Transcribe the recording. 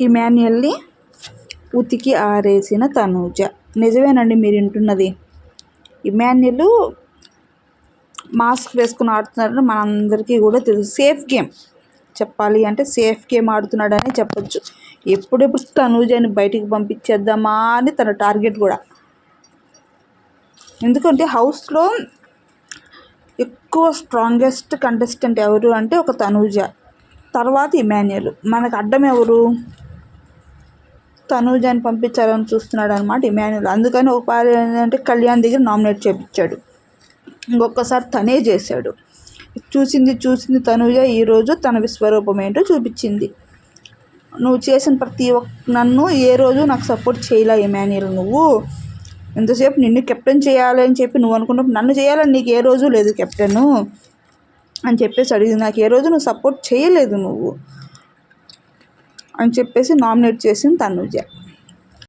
ఇమాన్యుయల్ని ఉతికి ఆరేసిన తనూజ. నిజమేనండి మీరు వింటున్నది. ఇమాన్యుల్ మాస్క్ వేసుకుని ఆడుతున్నారని మనందరికీ కూడా తెలుసు. Safe game. చెప్పాలి అంటే సేఫ్ గేమ్ ఆడుతున్నాడని చెప్పొచ్చు. ఎప్పుడెప్పుడు తనూజని బయటికి పంపించేద్దామా అని తన టార్గెట్ కూడా. ఎందుకంటే హౌస్లో ఎక్కువ స్ట్రాంగెస్ట్ కంటెస్టెంట్ ఎవరు అంటే ఒక తనూజ. తర్వాత ఇమాన్యుయల్ మనకు అడ్డం ఎవరు? తనుజాని పంపించాలని చూస్తున్నాడు అనమాట ఇమాన్యుల్. అందుకని ఒకసారి ఏంటంటే కళ్యాణ్ దగ్గర నామినేట్ చేయించాడు ఇంకొకసారి తనే చేశాడు. చూసింది చూసింది తనుజ. ఈరోజు తన విశ్వరూపం ఏంటో చూపించింది. నువ్వు చేసిన ప్రతి ఒక్క నన్ను ఏ రోజు నాకు సపోర్ట్ చేయలే ఇమాన్యుల్ నువ్వు. ఎంతసేపు నిన్ను కెప్టెన్ చేయాలి అని చెప్పి నువ్వు అనుకున్నప్పుడు నన్ను చేయాలని నీకు ఏ రోజు లేదు కెప్టెను అని చెప్పేసి అడిగింది. నాకు ఏ రోజు నువ్వు సపోర్ట్ చేయలేదు నువ్వు. అని చెప్పేసి నామినేట్ చేసింది తనూజ.